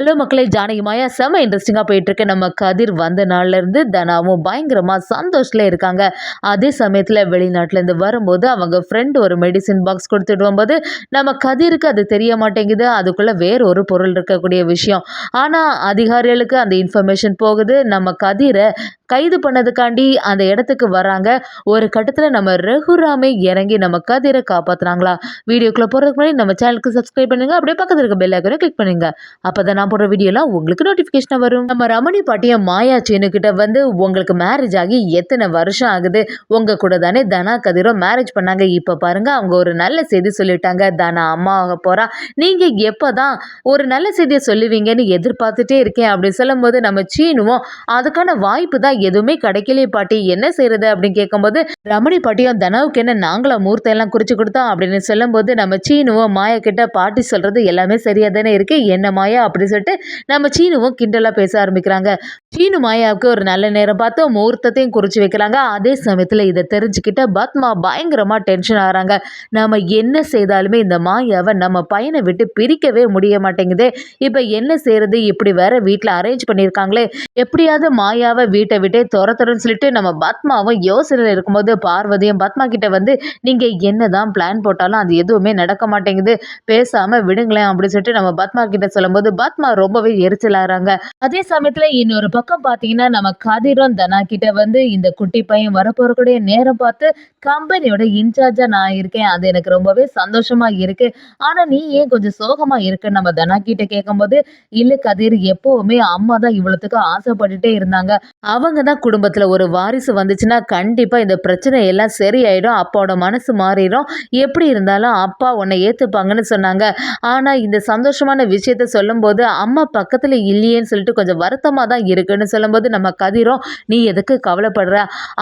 Hello மக்களே ஜானகி மாயா செம்ம இன்ட்ரெஸ்டிங்காக போயிட்டுருக்கு. நம்ம கதிர் வந்த நாள்லேருந்து தனாவும் பயங்கரமாக சந்தோஷத்தில் இருக்காங்க. அதே சமயத்தில் வெளிநாட்டிலேருந்து வரும்போது அவங்க ஃப்ரெண்டு ஒரு மெடிசின் பாக்ஸ் கொடுத்துட்டு வரும்போது நம்ம கதிருக்கு அது தெரிய மாட்டேங்குது. அதுக்குள்ளே வேற ஒரு பொருள் இருக்கக்கூடிய விஷயம். ஆனால் அதிகாரிகளுக்கு அந்த இன்ஃபர்மேஷன் போகுது. நம்ம கதிரை கைது பண்ணதுக்காண்டி அந்த இடத்துக்கு வராங்க. ஒரு கட்டத்தில் நம்ம ரகுராமே இறங்கி நம்ம கதிரை காப்பாற்றுனாங்களா வீடியோக்குள்ளே போகிறதுக்கு முன்னாடி நம்ம சேனலுக்கு சப்ஸ்கிரைப் பண்ணுங்கள் அப்படியே பக்கத்தில் இருக்க பெல் ஐக்கனை கிளிக் பண்ணுங்கள் அப்போ தான் நான் போடுற வீடியோலாம் உங்களுக்கு நோட்டிஃபிகேஷன் வரும். நம்ம ரமணி பாட்டியும் மாயா சீனுக்கிட்ட வந்து உங்களுக்கு மேரேஜ் ஆகி எத்தனை வருஷம் ஆகுது? உங்கள் கூட தானே தனா கதிரும் மேரேஜ் பண்ணாங்க. இப்போ பாருங்க அவங்க ஒரு நல்ல செய்தி சொல்லிட்டாங்க. தனா அம்மா ஆக போகிறா நீங்கள் எப்போ தான் ஒரு நல்ல செய்தியை சொல்லுவீங்கன்னு எதிர்பார்த்துட்டே இருக்கேன் அப்படின்னு சொல்லும்போது நம்ம சீனுவோம் அதுக்கான வாய்ப்பு தான் எதுவுமே கிடைக்கலையே பாட்டி. என்ன செய்யறது அப்படின்னு கேட்கும்போது ரமணி பாட்டியும் தனாவுக்கு என்ன நாங்களா மூர்த்தம் எல்லாம் குறிச்சு கொடுத்தோம் அப்படின்னு சொல்லும்போது நம்ம சீனுவோம் மாயா கிட்ட பாட்டி சொல்றது எல்லாமே சரியா தானே இருக்கு. என்ன மாயா அப்படின்னு சொல்லிட்டு நம்ம சீனுவும் கிண்டலாக பேச ஆரம்பிக்கிறாங்க. சீனு மாயாவுக்கு ஒரு நல்ல நேரம் பார்த்து முகூர்த்தத்தையும் குறிச்சு வைக்கிறாங்க. அதே சமயத்தில் இதை தெரிஞ்சுக்கிட்ட பத்மா பயங்கரமாக டென்ஷன் ஆகிறாங்க. நம்ம என்ன செய்தாலுமே இந்த மாயாவை நம்ம பையனை விட்டு பிரிக்கவே முடிய மாட்டேங்குது. இப்போ என்ன செய்யறது இப்படி வேற வீட்டில் அரேஞ்ச் பண்ணியிருக்காங்களே. எப்படியாவது மாயாவை வீட்டை விட்டே துரத்துறன்னு சொல்லிட்டு நம்ம பத்மாவும் யோசனையில் இருக்கும்போது பார்வதியும் பத்மா கிட்ட வந்து நீங்கள் என்னதான் பிளான் போட்டாலும் அது எதுவுமே நடக்க மாட்டேங்குது. பேசாமல் விடுங்களேன் அப்படின்னு சொல்லிட்டு நம்ம பத்மா கிட்ட சொல்லும்போது பத்மா ரொம்பவே எரிச்சலாகிறாங்க. அதே சமயத்தில் இன்னொரு பக்கம் பார்த்தீங்கன்னா நம்ம கதிரும் தனா கிட்ட வந்து இந்த குட்டி பையன் வரப்போறக்கூடிய நேரம் பார்த்து கம்பெனியோட இன்சார்ஜா நான் இருக்கேன். அது எனக்கு ரொம்பவே சந்தோஷமா இருக்கு. ஆனா நீ ஏன் கொஞ்சம் சோகமா இருக்க நம்ம தனா கிட்ட கேட்கும்போது இல்ல கதிர் எப்பவுமே அம்மா தான் இவ்வளவுக்கு ஆசைப்பட்டுட்டே இருந்தாங்க. அவங்க தான் குடும்பத்துல ஒரு வாரிசு வந்துச்சுன்னா கண்டிப்பா இந்த பிரச்சனை எல்லாம் சரியாயிடும். அப்பாவோட மனசு மாறிடும். எப்படி இருந்தாலும் அப்பா உன்னை ஏத்துப்பாங்கன்னு சொன்னாங்க. ஆனா இந்த சந்தோஷமான விஷயத்த சொல்லும்போது அம்மா பக்கத்தில் இல்லையேன்னு சொல்லிட்டு கொஞ்சம் வருத்தமாக தான் இருக்குன்னு சொல்லும்போது நம்ம கதிரும் நீ எதுக்கு கவலைப்படுற?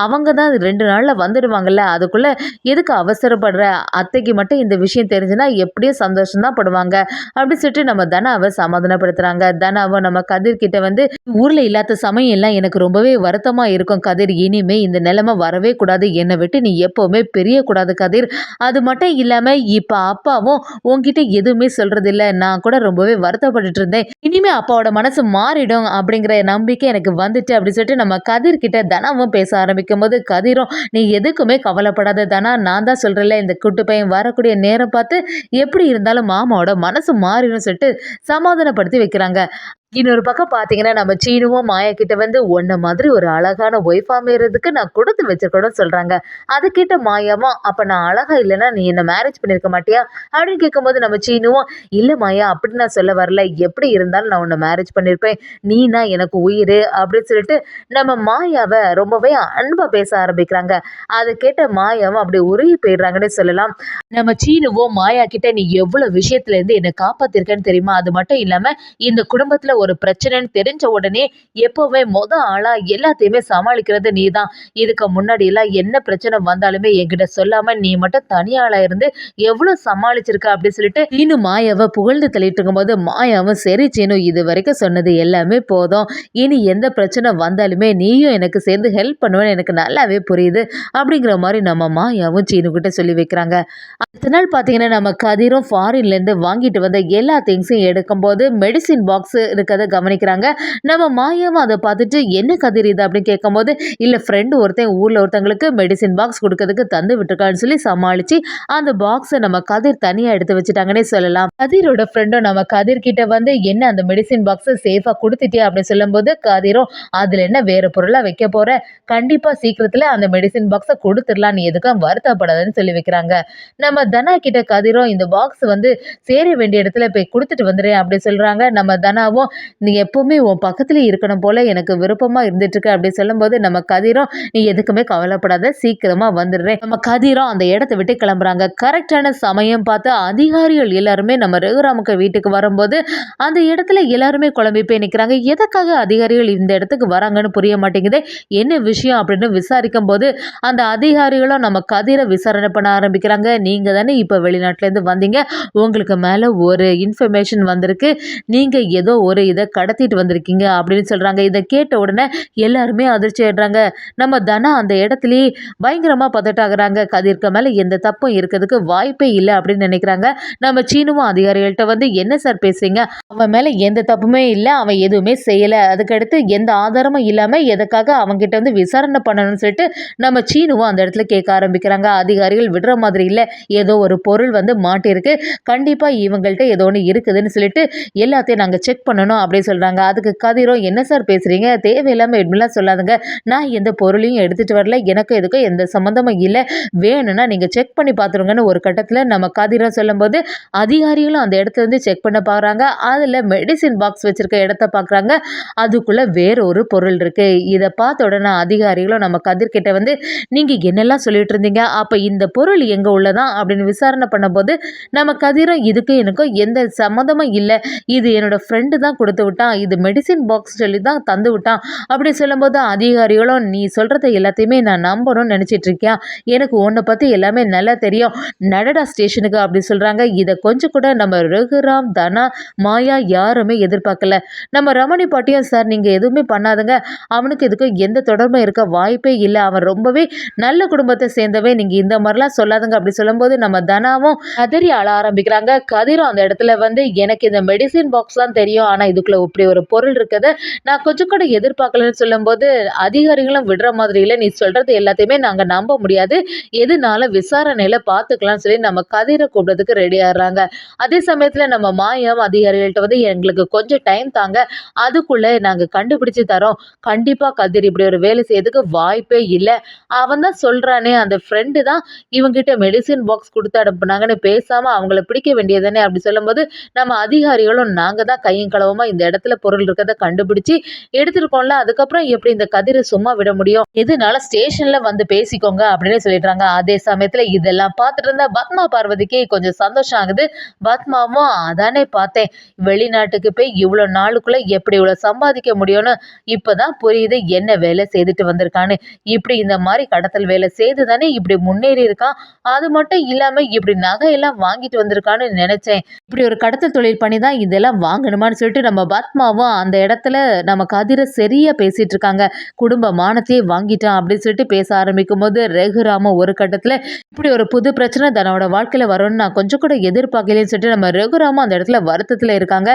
அவங்க தான் ரெண்டு நாளில் வந்துடுவாங்கல்ல அதுக்குள்ளே எதுக்கு அவசரப்படுற? அத்தைக்கு மட்டும் இந்த விஷயம் தெரிஞ்சுன்னா எப்படியும் சந்தோஷம் தான் படுவாங்க. அப்படின்னு சொல்லிட்டு நம்ம தனாவை சமாதானப்படுத்துகிறாங்க தனாவும் நம்ம கதிர்கிட்ட வந்து ஊரில் இல்லாத சமயம் எல்லாம் எனக்கு ரொம்பவே வருத்தமாக இருக்கும் கதிர். இனிமே இந்த நிலைமை வரவே கூடாது. என்னை விட்டு நீ எப்போவுமே பெரியக்கூடாது கதிர். அது மட்டும் இல்லாமல் இப்போ அப்பாவும் உங்ககிட்ட எதுவுமே சொல்கிறதில்ல நான் கூட ரொம்பவே வருத்தப்பட்டுட்டு இருந்தேன். இனிமே அப்பாவோட மனசு மாறிடும் அப்படிங்கிற நம்பிக்கை எனக்கு வந்துட்டு அப்படின்னு சொல்லிட்டு நம்ம கதிர்கிட்ட தனாவும் பேச ஆரம்பிக்கும் போது கதிரும் நீ எதுக்குமே கவலைப்படாத தனா நான் தான் சொல்றேன்ல இந்த குட்டு பையன் வரக்கூடிய நேரம் பார்த்து எப்படி இருந்தாலும் மாமாவோட மனசு மாறிடும் சொல்லிட்டு சமாதானப்படுத்தி வைக்கிறாங்க. இன்னொரு பக்கம் பார்த்தீங்கன்னா நம்ம சீனுவும் மாயா கிட்ட வந்து ஒன்ன மாதிரி ஒரு அழகான ஒய்ஃப் அமைறதுக்கு நான் கொடுத்து வச்சிருக்கணும்னு சொல்றாங்க. அது கிட்ட மாயாவும் அப்ப நான் அழகா இல்லைன்னா நீ என்ன மேரேஜ் பண்ணிருக்க மாட்டியா? அப்படின்னு கேட்கும்போது நம்ம சீனுவும் இல்லை மாயா அப்படி நான் சொல்ல வரல. எப்படி இருந்தாலும் நான் உன்னை மேரேஜ் பண்ணியிருப்பேன் நீனா எனக்கு உயிர் அப்படின்னு சொல்லிட்டு நம்ம மாயாவை ரொம்பவே அன்பா பேச ஆரம்பிக்கிறாங்க. அதை கேட்ட மாயாவும் அப்படி உருகி போயிடுறாங்கன்னு சொல்லலாம். நம்ம சீனுவும் மாயா கிட்ட நீ எவ்வளவு விஷயத்துல இருந்து என்னை காப்பாத்திருக்கேன்னு தெரியுமா? அது மட்டும் இல்லாம இந்த குடும்பத்துல ஒரு பிரச்சனைன்னு தெரிஞ்ச உடனே எப்பவுமே மொத ஆளா எல்லாத்தையுமே சமாளிக்கிறது நீ தான் இதுக்கு முன்னாடி எல்லாம் என்ன பிரச்சனை வந்தாலுமே என்கிட்ட சொல்லாம நீ மட்டும் தனியாளா இருந்து எவ்வளவு சமாளிச்சிருக்க அப்படின்னு சொல்லிட்டு இன்னும் மாயாவை புகழ்ந்து தள்ளிட்டு இருக்கும்போது மாயாவும் சரி சீனு இது வரைக்கும் சொன்னது எல்லாமே போதும். இனி எந்த பிரச்சனை வந்தாலுமே நீயும் எனக்கு சேர்ந்து ஹெல்ப் பண்ணுவேன்னு எனக்கு நல்லாவே புரியுது அப்படிங்கிற மாதிரி நம்ம மாயாவும் சீனு கிட்ட சொல்லி வைக்கிறாங்க. அடுத்த நாள் பார்த்தீங்கன்னா நம்ம கதிரும் ஃபாரின்லேருந்து வாங்கிட்டு வந்த எல்லா திங்ஸையும் எடுக்கும்போது மெடிசின் பாக்ஸ் இருக்கிறத கவனிக்கிறாங்க. நம்ம மாயாவும் அதை பார்த்துட்டு என்ன கதிர் இது அப்படின்னு கேட்கும்போது இல்லை ஃப்ரெண்டு ஒருத்தன் ஊரில் ஒருத்தங்களுக்கு மெடிசின் பாக்ஸ் கொடுக்கறதுக்கு தந்து விட்டுருக்கான்னு சொல்லி சமாளித்து அந்த பாக்ஸை நம்ம கதிர் தனியாக எடுத்து வச்சுட்டாங்கன்னே சொல்லலாம். கதிரோட ஃப்ரெண்டும் நம்ம கதிர்கிட்ட வந்து என்ன அந்த மெடிசின் பாக்ஸை சேஃபாக கொடுத்துட்டே அப்படின்னு சொல்லும்போது கதிரும் அதில் என்ன வேறு பொருளாக வைக்க போகிற கண்டிப்பாக சீக்கிரத்தில் அந்த மெடிசின் பாக்ஸை கொடுத்துடலாம். நீ எதுக்கும் வருத்தப்படாதுன்னு சொல்லி வைக்கிறாங்க. நம்ம தனா கிட்ட கதிரும் இந்த பாக்ஸ் வந்து சேர வேண்டிய இடத்துல போய் கொடுத்துட்டு வந்துடுறேன் அப்படின்னு சொல்கிறாங்க நம்ம தனாவும் நீ எப்போவுமே உன் பக்கத்துல இருக்கணும் போல எனக்கு விருப்பமா இருந்துட்டு இருக்கு அப்படி சொல்லும்போது நம்ம கதிரும் நீ எதுக்குமே கவலைப்படாத சீக்கிரமா வந்துடுறேன். நம்ம கதிரும் அந்த இடத்த விட்டு கிளம்புறாங்க. கரெக்டான சமயம் பார்த்து அதிகாரிகள் எல்லாருமே நம்ம ரகுராமுக்கு வீட்டுக்கு வரும்போது அந்த இடத்துல எல்லாருமே குழம்பி போய் நிற்கிறாங்க எதுக்காக அதிகாரிகள் இந்த இடத்துக்கு வராங்கன்னு புரிய மாட்டேங்குது? என்ன விஷயம் அப்படின்னு விசாரிக்கும் போது அந்த அதிகாரிகளும் நம்ம கதிரை விசாரணை பண்ண ஆரம்பிக்கிறாங்க. நீங்க தானே இப்போ வெளிநாட்டிலேருந்து வந்தீங்க. உங்களுக்கு மேலே ஒரு இன்ஃபர்மேஷன் வந்திருக்கு. நீங்கள் ஏதோ ஒரு இதை கடத்திட்டு வந்திருக்கீங்க அப்படின்னு சொல்கிறாங்க இதை கேட்ட உடனே எல்லாருமே அதிர்ச்சி ஆயிடுறாங்க. நம்ம தனா அந்த இடத்துலையே பயங்கரமாக பதட்டாகிறாங்க. கதிர்க்க மேலே எந்த தப்பும் இருக்கிறதுக்கு வாய்ப்பே இல்லை அப்படின்னு நினைக்கிறாங்க. நம்ம சீனுவும் அதிகாரிகள்கிட்ட வந்து என்ன சார் பேசுறீங்க? அவன் மேலே எந்த தப்புமே இல்லை. அவன் எதுவுமே செய்யலை. அதுக்கடுத்து எந்த ஆதாரமும் இல்லாமல் எதுக்காக அவங்ககிட்ட வந்து விசாரணை பண்ணணும்னு சொல்லிட்டு நம்ம சீனுவும் அந்த இடத்துல கேட்க ஆரம்பிக்கிறாங்க. அதிகாரிகள் விடுற மாதிரி இல்லை. ஏதோ ஒரு பொருள் வந்து மாட்டியிருக்கு. கண்டிப்பாக இவங்கள்ட்ட ஏதோ ஒன்று இருக்குதுன்னு சொல்லிட்டு எல்லாத்தையும் நாங்கள் செக் பண்ணணும். அப்படின்னு சொல்கிறாங்க அதுக்கு கதிரும் என்ன சார் பேசுகிறீங்க தேவையில்லாமல் எப்படிலாம் சொல்லாதுங்க. நான் எந்த பொருளையும் எடுத்துகிட்டு வரல. எனக்கும் எதுக்கும் எந்த சம்மந்தமும் இல்லை. வேணும்னா நீங்கள் செக் பண்ணி பார்த்துருங்கன்னு ஒரு கட்டத்தில் நம்ம கதிரம் சொல்லும்போது அதிகாரிகளும் அந்த இடத்துல வந்து செக் பண்ண பார்க்குறாங்க அதில் மெடிசின் பாக்ஸ் வச்சுருக்க இடத்த பார்க்குறாங்க அதுக்குள்ளே வேற ஒரு பொருள் இருக்குது இதை பார்த்த உடனே அதிகாரிகளும் நம்ம கதிர்கிட்ட வந்து நீங்கள் என்னெல்லாம் சொல்லிட்டு இருந்தீங்க? அப்போ இந்த பொருள் எங்கே உள்ளதான் அப்படின்னு விசாரணை பண்ணும்போது நம்ம கதிரும் இதுக்கு எனக்கும் எந்த சம்மந்தமும் இல்லை. இது என்னோடய ஃப்ரெண்டு தான் கொடுத்து விட்டான். இது மெடிசின் பாக்ஸ் சொல்லி தான் தந்து விட்டான். அப்படி சொல்லும்போது அதிகாரிகளும் நீ சொல்கிறத எல்லாத்தையுமே நான் நம்பணும்னு நினச்சிட்டு இருக்கியா எனக்கு உன்னை பற்றி எல்லாமே நல்லா தெரியும். நடடா ஸ்டேஷனுக்கு அப்படி சொல்கிறாங்க இதை கொஞ்சம் கூட நம்ம ரகுராம் தனா மாயா யாருமே எதிர்பார்க்கல. நம்ம ரமணி பாட்டியா சார் நீங்கள் எதுவுமே பண்ணாதுங்க. அவனுக்கு இதுக்கும் எந்த தொடர்பும் இருக்க வாய்ப்பே இல்லை. அவன் ரொம்பவே நல்ல குடும்பத்தை சேர்ந்தவன். நீங்கள் இந்த மாதிரிலாம் சொல்லாதுங்க. அப்படி சொல்லும்போது நம்ம தனாவும் கதறி அழ ஆரம்பிக்கிறாங்க. கதிரும் அந்த இடத்துல வந்து எனக்கு இந்த மெடிசின் பாக்ஸ் தான் தெரியும். ஆனால் இது இதுக்குள்ளே இப்படி ஒரு பொருள் இருக்குது. நான் கொஞ்சம் கூட எதிர்பார்க்கலன்னு சொல்லும்போது அதிகாரிகளும் விடுற மாதிரி இல்லை. நீ சொல்கிறது எல்லாத்தையுமே நாங்கள் நம்ப முடியாது. எதுனால விசாரணையில் பார்த்துக்கலாம்னு சொல்லி நம்ம கதிரை கூப்பிட்றதுக்கு ரெடி ஆடுறாங்க அதே சமயத்தில் நம்ம மாயம் அதிகாரிகள்கிட்ட வந்து எங்களுக்கு கொஞ்சம் டைம் தாங்க. அதுக்குள்ளே நாங்கள் கண்டுபிடிச்சி தரோம். கண்டிப்பாக கதிர் இப்படி ஒரு வேலை செய்யறதுக்கு வாய்ப்பே இல்லை. அவன் தான் சொல்கிறானே அந்த ஃப்ரெண்டு தான் இவங்கிட்ட மெடிசின் பாக்ஸ் கொடுத்து அனுப்புனாங்கன்னு பேசாமல் அவங்கள பிடிக்க வேண்டியதானே அப்படி சொல்லும்போது நம்ம அதிகாரிகளும் நாங்கள் தான் கையும் களவமாக இந்த இடத்துல பொருள் இருக்கிறத கண்டுபிடிச்சு எடுத்துருக்கோம்ல அதுக்கப்புறம் எப்படி இந்த கதிரை சும்மா விட முடியும்? எதுனால ஸ்டேஷன்ல வந்து பேசிக்கோங்க அப்படின்னு சொல்லிடுறாங்க. அதே சமயத்துல இதெல்லாம் பார்த்துட்டு இருந்தா பத்மா பார்வதிக்கு கொஞ்சம் சந்தோஷம் ஆகுது. பத்மாவும் அதானே பார்த்தேன். வெளிநாட்டுக்கு போய் இவ்வளோ நாளுக்குள்ள எப்படி இவ்வளோ சம்பாதிக்க முடியும்னு இப்பதான் புரியுது. என்ன வேலை செய்துட்டு வந்திருக்கான்னு. இப்படி இந்த மாதிரி கடத்தல் வேலை செய்து தானே இப்படி முன்னேறி இருக்கான். அது மட்டும் இல்லாம இப்படி நகையெல்லாம் வாங்கிட்டு வந்திருக்கான்னு நினைச்சேன். இப்படி ஒரு கடத்தல் தொழில் பண்ணி தான் இதெல்லாம் வாங்கணுமான்னு சொல்லிட்டு நம்ம பத்மாவும் அந்த இடத்துல நம்ம கதிரை சரியாக பேசிகிட்டு இருக்காங்க. குடும்ப மானத்தையே வாங்கிட்டான் அப்படின்னு சொல்லிட்டு பேச ஆரம்பிக்கும் போது ரகுராம ஒரு கட்டத்தில் இப்படி ஒரு புது பிரச்சனை தன்னோட வாழ்க்கையில் வரும்னு நான் கொஞ்சம் கூட எதிர்பார்க்கலன்னு சொல்லிட்டு நம்ம ரகுராமும் அந்த இடத்துல வருத்தத்தில் இருக்காங்க.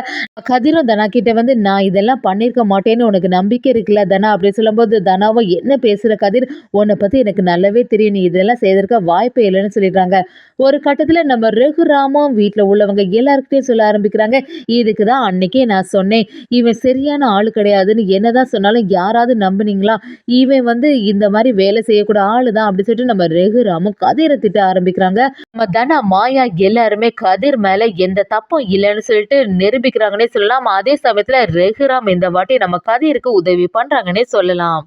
கதிரும் தனா கிட்ட வந்து நான் இதெல்லாம் பண்ணியிருக்க மாட்டேன்னு உனக்கு நம்பிக்கை இருக்குல்ல தனா? அப்படின்னு சொல்லும்போது தனாவும் என்ன பேசுகிற கதிர்? உன்னை பற்றி எனக்கு நல்லாவே தெரியும். நீ இதெல்லாம் செய்திருக்க வாய்ப்பே இல்லைன்னு சொல்லிடுறாங்க. ஒரு கட்டத்தில் நம்ம ரகுராமும் வீட்டில் உள்ளவங்க எல்லாருக்கிட்டையும் சொல்ல ஆரம்பிக்கிறாங்க. இதுக்கு தான் அன்னைக்கே நான் சொன்னேன். இவன் சரியான ஆள் கிடையாதுன்னு என்னதான் சொன்னாலும் யாராவது நம்புனீங்களா? இவன் வந்து இந்த மாதிரி வேலை செய்யக்கூட ஆளு தான் அப்படின்னு சொல்லிட்டு நம்ம ரகுராமும் கதிரை திட்ட ஆரம்பிக்கிறாங்க. நம்ம தனா மாயா எல்லாருமே கதிர் மேலே எந்த தப்பும் இல்லைன்னு சொல்லிட்டு நிரூபிக்கிறாங்கன்னே சொல்லலாம். அதே சமயத்தில் ரகுராம் இந்த வாட்டி நம்ம கதிருக்கு உதவி பண்ணுறாங்கன்னே சொல்லலாம்.